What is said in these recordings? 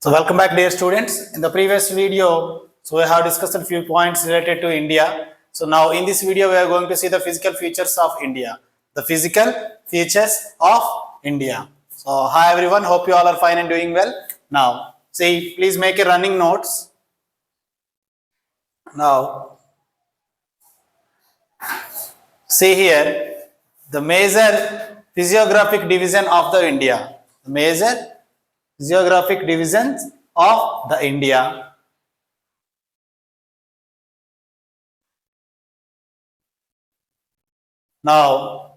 So welcome back dear students. In the previous video, so we have discussed a few points related to India. So now in this video, we are going to see the physical features of India. The physical features of India. So hi everyone, hope you all are fine and doing well. Now, see, please make a running notes. Now, see here, the major physiographic division of the India. The major geographic divisions of the India. Now,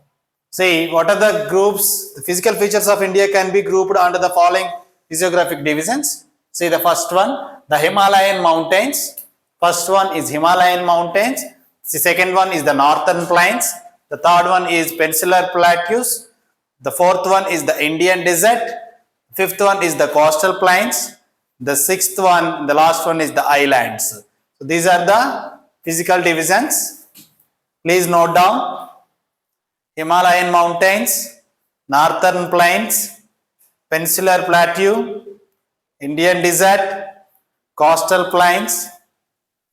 see what are the groups, the physical features of India can be grouped under the following physiographic divisions. See the first one, the Himalayan mountains. First one is Himalayan mountains. The second one is the northern plains. The third one is peninsular plateaus. The fourth one is the Indian desert. Fifth one is the coastal plains. The sixth one, the last one is the islands. So these are the physical divisions. Please note down Himalayan mountains, northern plains, peninsular plateau, Indian desert, coastal plains,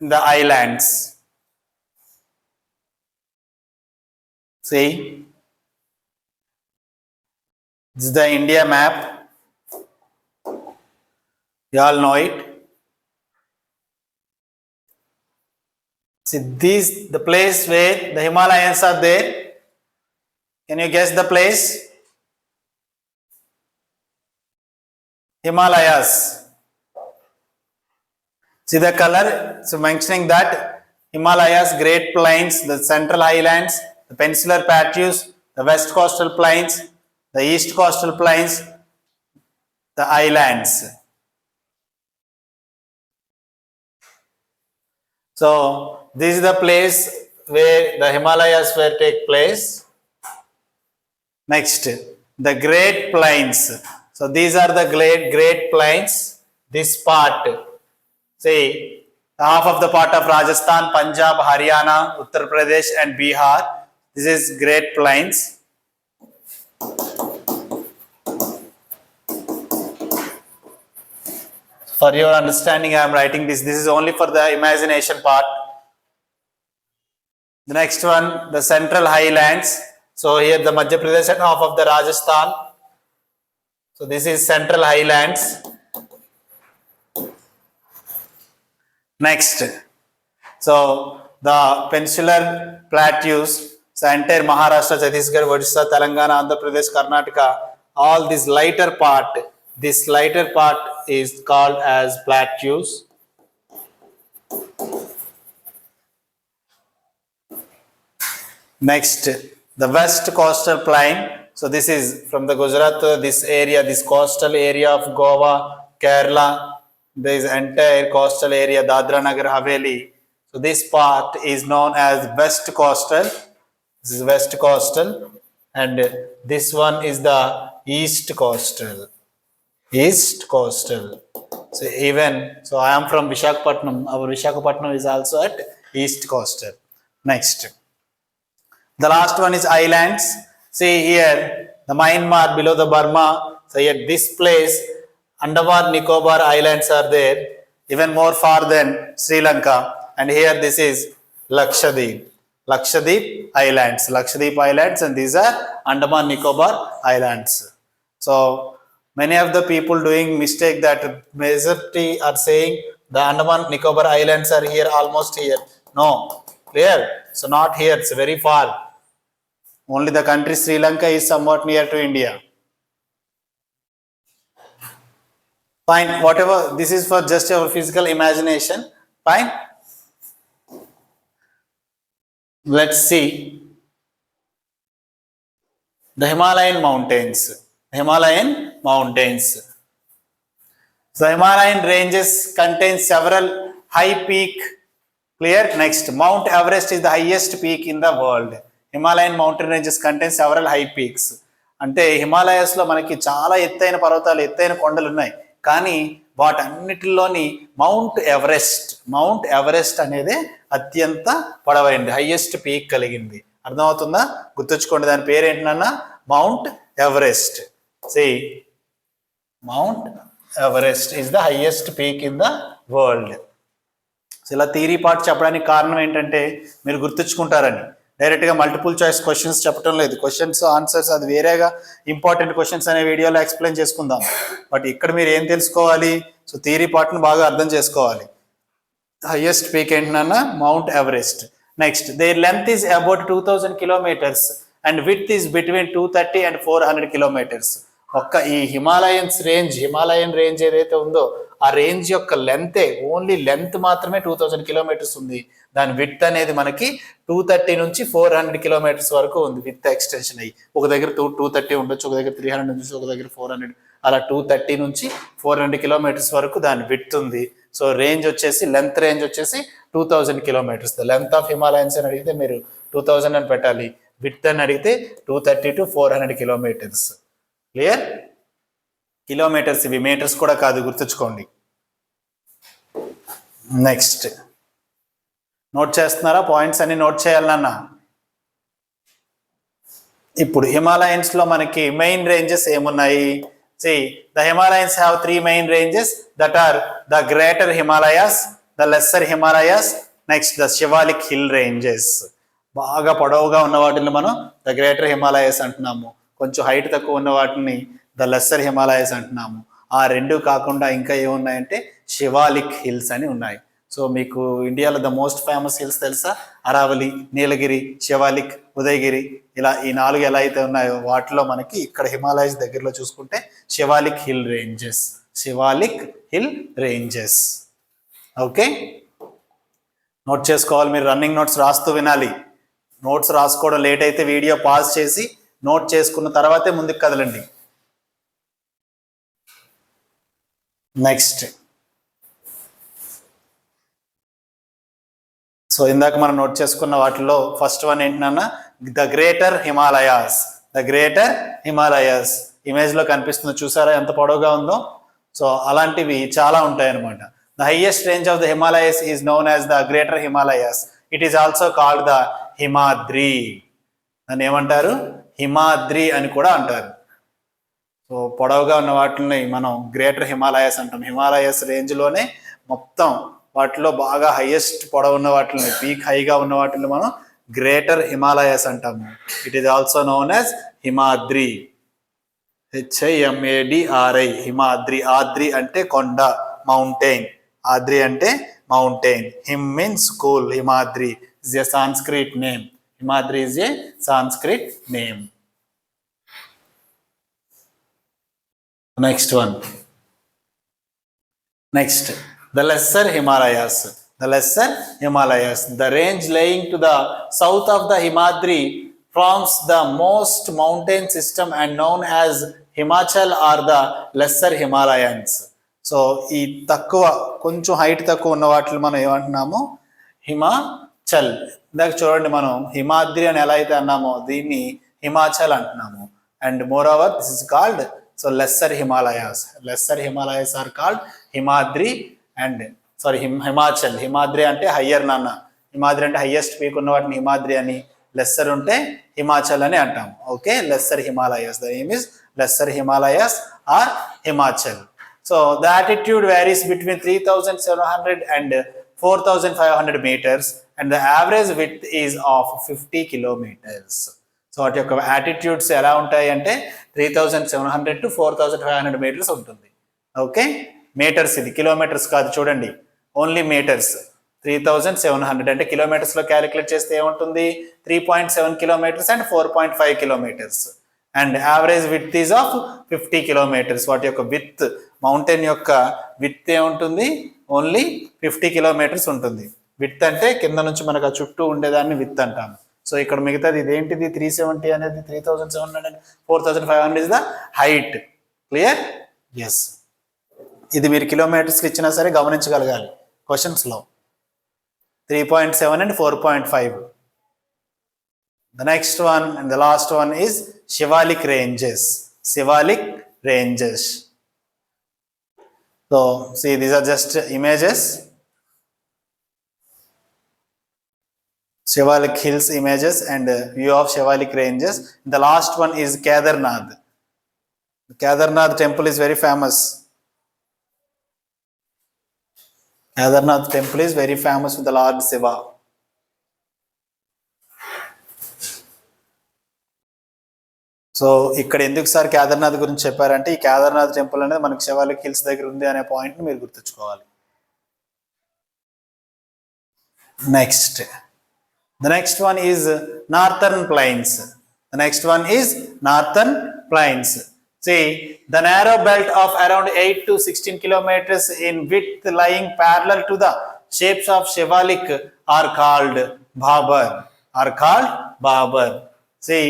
the islands. See, this is the India map. You all know it. See, this the place where the Himalayas are there. Can you guess the place? Himalayas. See the color? So mentioning that Himalayas, Great Plains, the Central Highlands, the Peninsular Plateaus, the West Coastal Plains, the East Coastal Plains, the islands. So this is the place where the Himalayas will take place. Next, the Great Plains. So these are the great Great Plains. This part, say half of the part of Rajasthan, Punjab, Haryana, Uttar Pradesh, and Bihar. This is Great Plains. For your understanding, I am writing this. This is only for the imagination part. The next one, the Central Highlands. So here the Madhya Pradesh and half of the Rajasthan. So this is Central Highlands. Next, so the peninsular plateaus, so entire Maharashtra, Chhattisgarh, Odisha, Telangana, Andhra Pradesh, Karnataka, all this lighter part, this lighter part is called as plateaus. Next, the west coastal plain. So this is from the Gujarat, this area, this coastal area of Goa, Kerala, this entire coastal area, Dadra Nagar Haveli. So this part is known as west coastal. This is west coastal, and this one is the east coastal. East coastal. So even so, I am from Vishakhapatnam. Our Vishakhapatnam is also at east coastal. Next. The last one is islands. See here, the Myanmar below the Burma. So here this place, Andaman Nicobar Islands are there, even more far than Sri Lanka. And here this is Lakshadweep. Lakshadweep Islands. Lakshadweep Islands and these are Andaman Nicobar Islands. So many of the people doing mistake that majority are saying the Andaman Nicobar Islands are here almost here. No, clear. So not here, it's very far. Only the country Sri Lanka is somewhat near to India. Fine, whatever, this is for just our physical imagination. Fine. Let's see the Himalayan mountains. Himalayan mountains The Himalayan ranges contain several high peak clear next Mount Everest is the highest peak in the world Himalayan mountain ranges contain several high peaks అంటే హిమాలయస్లో మనకి చాలా ఎత్తైన పర్వతాలు ఎత్తైన కొండలు ఉన్నాయి కానీ వాటన్నిటిలోని మౌంట్ ఎవరెస్ట్ మౌంట్ ఎవరెస్ట్ అనేది అత్యంత పొడవైంది హైయెస్ట్ పీక్ కలిగింది అర్థమవుతుందా గుర్తుంచుకోండి దాని పేరు ఏంటన్నా Mount Everest see Mount Everest is the highest peak in the world so ఇలా థీరీ పార్ట్ చెప్పడానికి కారణం ఏంటంటే మీరు గుర్తుంచుకుంటారని. డైరెక్ట్గా మల్టిపుల్ చాయిస్ క్వశ్చన్స్ చెప్పడం లేదు. క్వశ్చన్స్ ఆన్సర్స్ అది వేరేగా ఇంపార్టెంట్ క్వశ్చన్స్ అనే వీడియోలో ఎక్స్ప్లెయిన్ చేసుకుందాం. బట్ ఇక్కడ మీరు ఏం తెలుసుకోవాలి? సో థీరీ పార్ట్ని బాగా అర్థం చేసుకోవాలి. హయ్యెస్ట్ పీక్ ఏంటన్నా Mount Everest next their length is about two thousand kilometres and width is between two thirty and four hundred kilometres ఒక్క ఈ హిమాలయన్స్ రేంజ్ హిమాలయన్ రేంజ్ ఏదైతే ఉందో ఆ రేంజ్ యొక్క లెంతే ఓన్లీ లెంత్ మాత్రమే టూ థౌజండ్ కిలోమీటర్స్ ఉంది. దాని విత్ అనేది మనకి టూ థర్టీ నుంచి ఫోర్ హండ్రెడ్ కిలోమీటర్స్ వరకు ఉంది విత్ ఎక్స్టెన్షన్ అయ్యి. ఒక దగ్గర టూ టూ థర్టీ ఉండొచ్చు ఒక దగ్గర త్రీ హండ్రెడ్ నుంచి ఒక దగ్గర ఫోర్ హండ్రెడ్. అలా టూ థర్టీ నుంచి ఫోర్ హండ్రెడ్ కిలోమీటర్స్ వరకు దాని విత్ ఉంది. సో రేంజ్ వచ్చేసి లెంత్ రేంజ్ వచ్చేసి two thousand kilometres. Length of Himalayans అని అడిగితే మీరు టూ థౌజండ్ అని పెట్టాలి. విత్ అని అడిగితే two thirty to four hundred kilometres. Clear? Kilometres ఇవి మీటర్స్ కూడా కాదు గుర్తుంచుకోండి. నెక్స్ట్. నోట్ చేస్తున్నారా? పాయింట్స్ అన్ని నోట్ చేయాలన్నా? ఇప్పుడు హిమాలయన్స్లో మనకి మెయిన్ రేంజెస్ ఏమున్నాయి? See the Himalayans have three main ranges that are the greater Himalayas the lesser Himalayas next the Shivalik hill ranges బాగా పొడవుగా ఉన్న వాటిని మనం ద గ్రేటర్ హిమాలయాస్ అంటున్నాము. కొంచెం హైట్ తక్కువ ఉన్న వాటిని ద లెస్సర్ హిమాలయస్ అంటున్నాము. ఆ రెండు కాకుండా ఇంకా ఏమున్నాయంటే శివాలిక్ హిల్స్ అని ఉన్నాయి. సో మీకు ఇండియాలో ద మోస్ట్ ఫేమస్ హిల్స్ తెలుసా? అరావలి నీలగిరి శివాలిక్ ఉదయగిరి ఇలా ఈ నాలుగు ఎలా అయితే ఉన్నాయో వాటిలో మనకి ఇక్కడ హిమాలయస్ దగ్గరలో చూసుకుంటే Shivalik hill ranges. Shivalik hill ranges. Okay? Note చేసుకోవాలి మీరు రన్నింగ్ నోట్స్ రాస్తూ వినాలి. నోట్స్ రాసుకోవడం లేట్ అయితే వీడియో పాజ్ చేసి నోట్ చేసుకున్న తర్వాతే ముందుకు కదలండి. నెక్స్ట్ సో ఇందాక మనం నోట్ చేసుకున్న వాటిలో ఫస్ట్ వన్ ఏంటన్నా the greater Himalayas the greater Himalayas ఇమేజ్లో కనిపిస్తుంది. చూసారా? ఎంత పొడవుగా ఉందో? సో అలాంటివి చాలా ఉంటాయి అనమాట the highest range of the Himalayas is known as the greater Himalayas it is also called the Himadri దాన్ని ఏమంటారు? హిమాద్రి అని కూడా అంటారు. సో పొడవుగా ఉన్న వాటిని మనం గ్రేటర్ హిమాలయాస్ అంటాం. హిమాలయస్ రేంజ్లోనే మొత్తం వాటిలో బాగా హైయెస్ట్ పొడవు ఉన్న వాటిని పీక్ హైగా ఉన్న వాటిని మనం గ్రేటర్ హిమాలయాస్ అంటాము. It is also known as Himadri. హెచ్ఐఎంఏడిఆర్ఐ Himadri. ఆద్రి అంటే కొండ మౌంటైన్ ఆద్రి అంటే mountain him means school Himadri. Is a Sanskrit name Himadri is a Sanskrit name Next one. Next, the lesser Himalayas. The lesser Himalayas. The range lying to the south of the Himadri forms the most mountain system and known as Himachal or the lesser Himalayans. So ఈ తక్కువ కొంచెం height తక్కువ ఉన్న వాటిని మనం ఏమంటున్నాము చల్. ఇందాక చూడండి మనం హిమాద్రి అని ఎలా అయితే అన్నామో దీన్ని హిమాచల్ అంటున్నాము. And moreover this is called so lesser Himalayas lesser Himalayas are called Himadri and sorry him Himachal Himadri అంటే హయ్యర్ నాన్న. హిమాద్రి అంటే హయ్యెస్ట్ పీక్ ఉన్న వాటిని హిమాద్రి అని లెస్సర్ ఉంటే హిమాచల్ అని అంటాం okay lesser Himalayas the name is lesser Himalayas are Himachal so the attitude varies between three thousand seven hundred and four thousand five hundred metres and the average width is of fifty kilometres so వాటి యొక్క attitudes ఎలా ఉంటాయి అంటే three thousand seven hundred to four thousand five hundred metres ఉంటుంది. Okay metres ఇది kilometres కాదు చూడండి. Only metres three thousand seven hundred అంటే కిలోమీటర్స్లో క్యాలిక్యులేట్ చేస్తే ఏముంటుంది? Three point seven kilometres and four point five kilometres and average width is of fifty kilometres వాటి యొక్క విత్ మౌంటైన్ యొక్క విత్ ఏముంటుంది? ఓన్లీ ఫిఫ్టీ కిలోమీటర్స్ ఉంటుంది. విత్ అంటే కింద నుంచి మనకు ఆ చుట్టూ ఉండేదాన్ని విత్ అంటాము. సో ఇక్కడ మిగతాది ఇదేంటిది? త్రీ సెవెంటీ అనేది three thousand seven hundred four thousand five hundred is the height clear yes ఇది మీరు కిలోమీటర్స్కి ఇచ్చినా సరే గమనించగలగాలి. క్వశ్చన్స్లో three point seven and four point five the next one and the last one is Shivalik ranges Shivalik ranges so see these are just images Shivalik Hills images and uh, view of Shivalik ranges. The last one is Kedarnath. The Kedarnath temple is very famous. Kedarnath temple is very famous with the Lord Shiva. So ఇక్కడ ఎందుకు sir Kedarnath గురించి చెప్పారంటే ఈ Kedarnath temple అనేది మనకి Shivalik hills దగ్గర ఉంది అనే పాయింట్ మీరు గుర్తుంచుకోవాలి next The next one is northern plains. The next one is northern plains. See, the narrow belt of around 8 to 16 kilometers in width lying parallel to the shapes of Shivalik are called Babar. Are called Babar. See,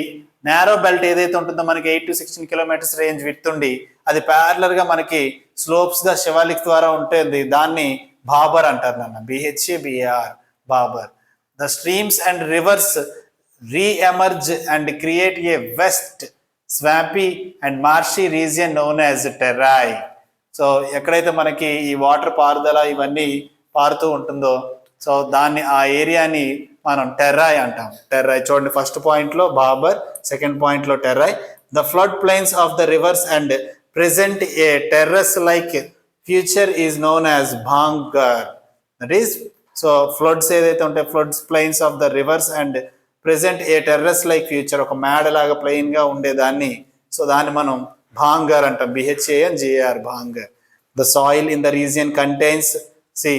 narrow belt ఏదైతే ఉంటుందో మనకి eight to sixteen kilometres range width ఉండి అది ప్యారలర్గా మనకి స్లోప్స్గా శివాలిక్ ద్వారా ఉంటుంది దాన్ని బాబర్ అంటారు నాన్న బిహెచ్ఏ BAR Babur the streams and reverse re-emerge and create a స్వాపీ swampy and marshy region known as terrai so ఎక్కడైతే మనకి ఈ వాటర్ పారుదల ఇవన్నీ పారుతూ ఉంటుందో సో దాన్ని ఆ ఏరియాని మనం టెర్రాయ్ అంటాం. టెర్రాయ్ చూడండి ఫస్ట్ పాయింట్లో బాబర్ సెకండ్ పాయింట్లో Terai the flood plains of the rivers and present a terrace like future is known as Bhangar that is so floods ఏదైతే ఉంటాయి floods plains of the rivers and present a terrace like future ఒక మేడ లాగా ప్లెయిన్గా ఉండేదాన్ని. So దాన్ని మనం భాంగర్ అంటాం. B H A N G A R Bhangar. The soil in the region contains see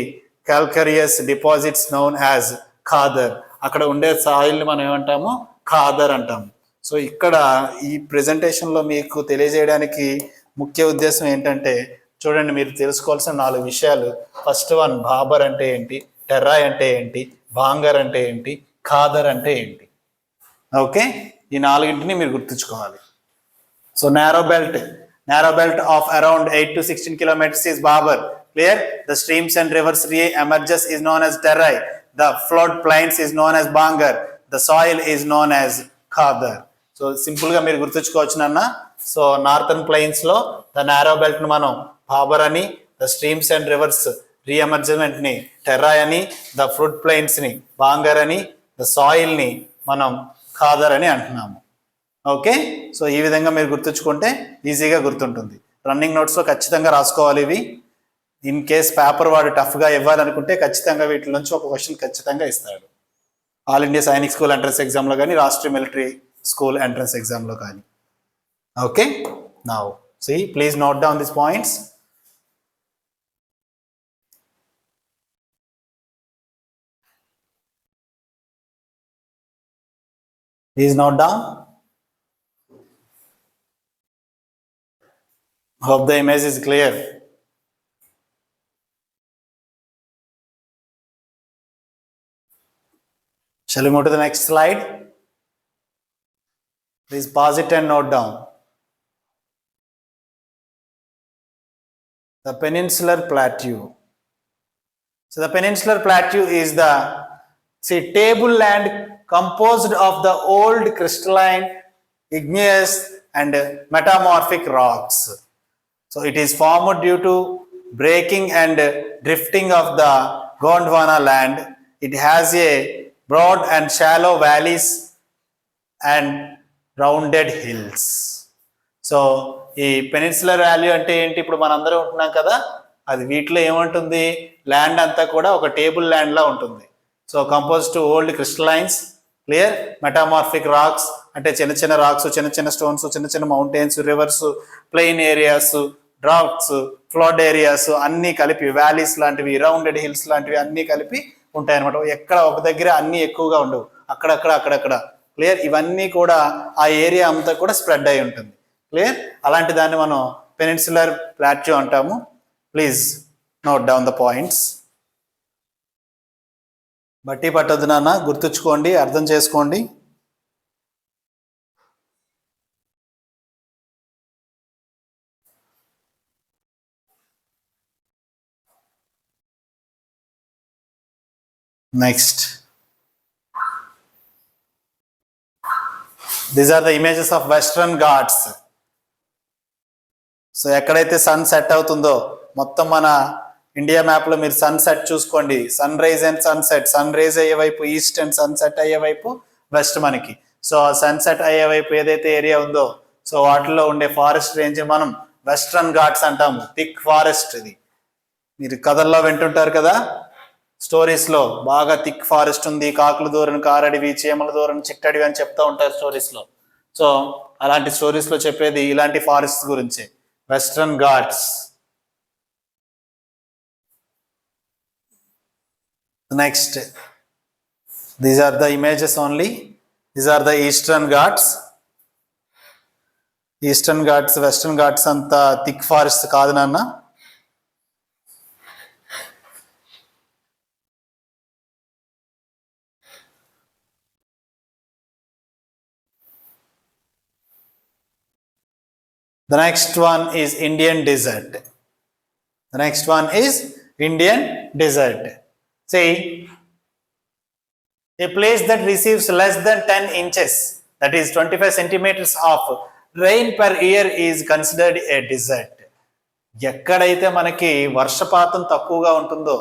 calcareous deposits known as Khadar అక్కడ ఉండే సాయిల్ని మనం ఏమంటాము? ఖాదర్ అంటాం. సో ఇక్కడ ఈ ప్రెజెంటేషన్లో మీకు తెలియజేయడానికి ముఖ్య ఉద్దేశం ఏంటంటే చూడండి మీరు తెలుసుకోవాల్సిన నాలుగు విషయాలు. ఫస్ట్ వన్ బాబర్ అంటే ఏంటి? టెర్రాయ్ అంటే ఏంటి? బాంగర్ అంటే ఏంటి? ఖాదర్ అంటే ఏంటి? ఓకే? ఈ నాలుగింటిని మీరు గుర్తుంచుకోవాలి. So narrow belt narrow belt of around eight to sixteen kilometres is Bhabar clear the streams and rivers re emerges is known as Terai the flood plains is known as Bhangar the soil is known as Khadar so సింపుల్గా మీరు గుర్తుంచుకోవచ్చునన్న so northern ప్లైన్స్లో the narrow belt మనం బాబర్ అని the streams and rivers రీఎమర్జ్మెంట్ని టెర్రాయని టెర్రాయ్ అని the fruit ప్లెయిన్స్ని బాంగర్ అని ద సాయిల్ని మనం ఖాదర్ అని అంటున్నాము. ఓకే? సో ఈ విధంగా మీరు గుర్తుంచుకుంటే ఈజీగా గుర్తుంటుంది. రన్నింగ్ నోట్స్లో ఖచ్చితంగా రాసుకోవాలి ఇవి. ఇన్ కేస్ పేపర్ వాడు టఫ్గా ఇవ్వాలనుకుంటే ఖచ్చితంగా వీటి నుంచి ఒక క్వశ్చన్ ఖచ్చితంగా ఇస్తాడు. All India Sainik school entrance ఎగ్జామ్లో కానీ రాష్ట్రీయ మిలిటరీ స్కూల్ ఎంట్రన్స్ ఎగ్జామ్లో కానీ. Okay? Now see please note down this points is not down. hope the image is clear. Shall we move to the next slide? Please pause it and note down. The peninsular plateau. So the peninsular plateau is the see tableland composed of the old crystalline, igneous and metamorphic rocks. So it is formed due to breaking and drifting of the Gondwana land. It has a broad and shallow valleys and rounded hills. So ఈ peninsular value అంటే ఏంటి ఇప్పుడు మనందరం ఉంటున్నాం కదా అది వీటిలో ఏముంటుంది ల్యాండ్ అంతా కూడా ఒక టేబుల్ ల్యాండ్ లా ఉంటుంది so compose to old crystallines clear metamorphic rocks అంటే చిన్న చిన్న రాక్స్ చిన్న చిన్న స్టోన్స్ చిన్న చిన్న mountains rivers plain areas drops flood areas అన్నీ కలిపి వ్యాలీస్ లాంటివి రౌండెడ్ హిల్స్ లాంటివి అన్నీ కలిపి ఉంటాయన్నమాట. ఎక్కడ ఒక దగ్గర అన్నీ ఎక్కువగా ఉండవు. అక్కడక్కడ అక్కడక్కడ క్లియర్ ఇవన్నీ కూడా ఆ ఏరియా అంతా కూడా స్ప్రెడ్ అయి ఉంటుంది. క్లియర్ అలాంటి దాన్ని మనం పెనిన్సులర్ ప్లాట్యూ అంటాము. Please note down the points బట్టి పట్టదు నాన్న గుర్తుంచుకోండి అర్థం చేసుకోండి. Next these are the images of western Ghats so ఎక్కడైతే సన్ సెట్ అవుతుందో మొత్తం మన ఇండియా మ్యాప్లో మీరు సన్సెట్ చూసుకోండి. Sunrise and sunset sunrise అయ్యే వైపు ఈస్ట్ అండ్ సన్సెట్ అయ్యే వైపు వెస్ట్ మనకి. సో ఆ సన్సెట్ అయ్యే వైపు ఏదైతే ఏరియా ఉందో సో వాటిలో ఉండే ఫారెస్ట్ రేంజ్ మనం వెస్ట్రన్ ఘాట్స్ అంటాము. థిక్ ఫారెస్ట్ ఇది. మీరు కథల్లో వింటుంటారు కదా? స్టోరీస్లో బాగా థిక్ ఫారెస్ట్ ఉంది. కాకులు దూరని కారడివి చీమల దూరని చిట్టడివి అని చెప్తూ ఉంటారు స్టోరీస్లో సో అలాంటి స్టోరీస్లో చెప్పేది ఇలాంటి ఫారెస్ట్ గురించి. Western Ghats Next, these are the images only. These are the Eastern Ghats. eastern Ghats western Ghats ಅಂತ ಥಿಕ್ ಫಾರೆಸ್ಟ್ ಕಾದು ನನ್ನ The next one is Indian dessert. The next one is Indian dessert. See, a place that receives less than 10 inches, that is 25 centimeters of rain per year is considered a desert. ఎక్కడైతే మనకి వర్షపాతం తక్కువగా ఉంటుందో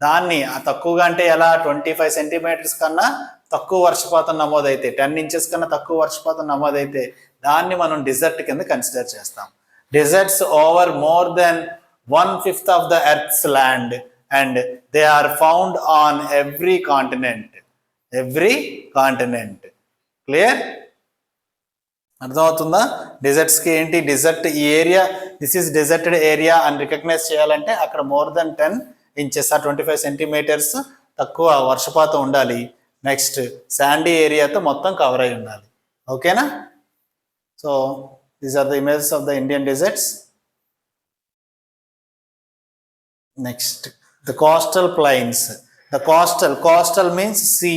దాన్ని ఆ తక్కువగా అంటే ఎలా? ట్వంటీ ఫైవ్ సెంటీమీటర్స్ కన్నా తక్కువ వర్షపాతం నమోదైతే టెన్ ఇంచెస్ కన్నా తక్కువ వర్షపాతం నమోదైతే దాన్ని మనం డిజర్ట్ కింద కన్సిడర్ చేస్తాం. Deserts over more than one fifth of the earth's land and they are found on every continent every continent clear అర్థమవుతుందా? డిజర్ట్స్కి ఏంటి? డిజర్ట్ ఈ area this is deserted area అని రికగ్నైజ్ చేయాలంటే అక్కడ మోర్ దెన్ టెన్ ఇంచెస్ ఆ twenty five centimetres తక్కువ వర్షపాతం ఉండాలి. నెక్స్ట్ శాండీ ఏరియాతో మొత్తం కవర్ అయి ఉండాలి. ఓకేనా so these are the images of the Indian deserts next the coastal plains the coastal coastal means sea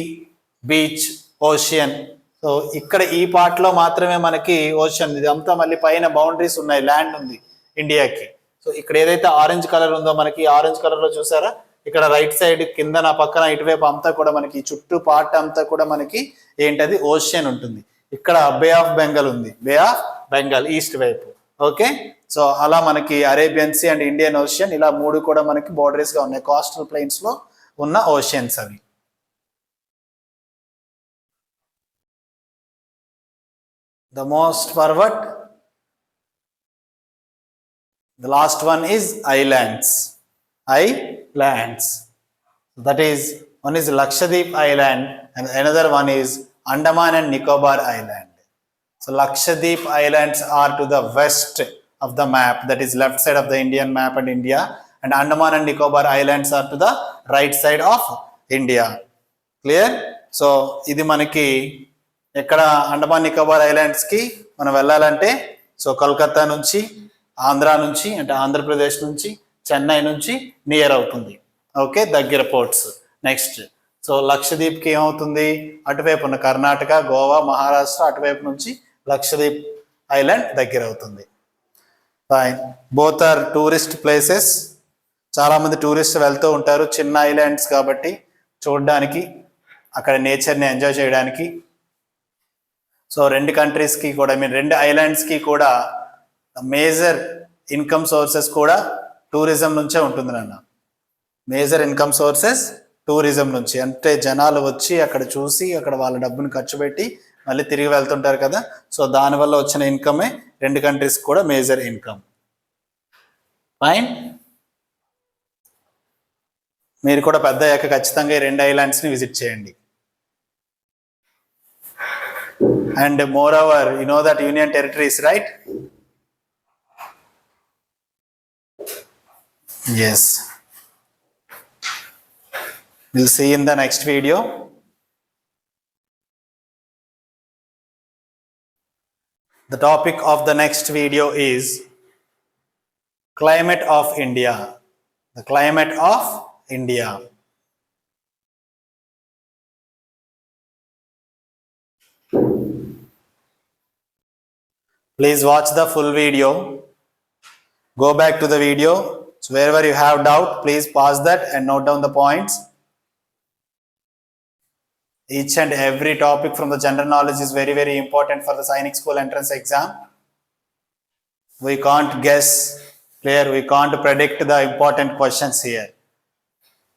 beach ocean so ఇక్కడ ఈ పార్ట్లో మాత్రమే మనకి ఓషన్ ఇదంతా మళ్ళీ పైన బౌండరీస్ ఉన్నాయి ల్యాండ్ ఉంది ఇండియాకి సో ఇక్కడ ఏదైతే ఆరెంజ్ కలర్ ఉందో మనకి ఆరెంజ్ కలర్లో చూసారా? ఇక్కడ రైట్ సైడ్ కింద నా పక్కన ఇటువైపు అంతా కూడా మనకి చుట్టూ పార్ట్ అంతా కూడా మనకి ఏంటది? ఓషియన్ ఉంటుంది. ఇక్కడ బే ఆఫ్ బెంగాల్ ఉంది. బే ఆఫ్ బెంగాల్ ఈస్ట్ వైపు. ఓకే సో అలా మనకి Arabian sea and Indian ocean ఇలా మూడు కూడా మనకి బోర్డరీస్గా ఉన్నాయి. కోస్టల్లో ఉన్న ఓషియన్స్ అవి. The most pervert the last one is islands islands that is one is Lakshadweep island and another one is Andaman and Nicobar island so Lakshadweep islands are to the west of the map that is left side of the indian map and india and andaman and nicobar islands are to the right side of india. Clear so ఇది మనకి ఎక్కడ అండమాన్ నికోబార్ ఐలాండ్స్కి మనం వెళ్ళాలంటే so Calcutta నుంచి ఆంధ్ర నుంచి అంటే ఆంధ్రప్రదేశ్ నుంచి చెన్నై నుంచి నియర్ అవుతుంది. ఓకే దగ్గర పోర్ట్స్ నెక్స్ట్ సో లక్షద్వీప్కి ఏమవుతుంది? అటువైపు ఉన్న కర్ణాటక గోవా మహారాష్ట్ర అటువైపు నుంచి లక్షద్వీప్ ఐలాండ్ దగ్గర అవుతుంది. Fine both are tourist places చాలామంది టూరిస్ట్ వెళ్తూ ఉంటారు. చిన్న ఐలాండ్స్ కాబట్టి చూడడానికి అక్కడ నేచర్ని ఎంజాయ్ చేయడానికి. సో రెండు కంట్రీస్కి కూడా ఐ మీన్ రెండు ఐలాండ్స్కి కూడా మేజర్ ఇన్కమ్ సోర్సెస్ కూడా టూరిజం నుంచే ఉంటుంది నాన్న. మేజర్ ఇన్కమ్ సోర్సెస్ టూరిజం నుంచి. అంటే జనాలు వచ్చి అక్కడ చూసి అక్కడ వాళ్ళ డబ్బును ఖర్చు పెట్టి మళ్ళీ తిరిగి వెళ్తుంటారు కదా. సో దానివల్ల వచ్చిన ఇన్కమే రెండు కంట్రీస్ కూడా మేజర్ ఇన్కమ్ ఫైన్ మీరు కూడా పెద్ద అయ్యాక ఖచ్చితంగా ఈ రెండు ఐలాండ్స్ని విజిట్ చేయండి. And more over you know that union territories right yes. We'll see in the next video. The topic of the next video is climate of india the climate of india Please watch the full video. Go back to the video. So wherever you have doubt, please pause that and note down the points. Each and every topic from the general knowledge is very, very important for the Sainik School entrance exam. We can't guess, clear, we can't predict the important questions here.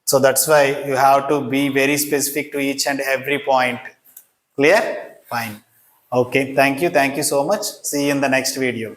So that's why you have to be very specific to each and every point. Clear? Fine. Okay, thank you. Thank you so much. See you in the next video.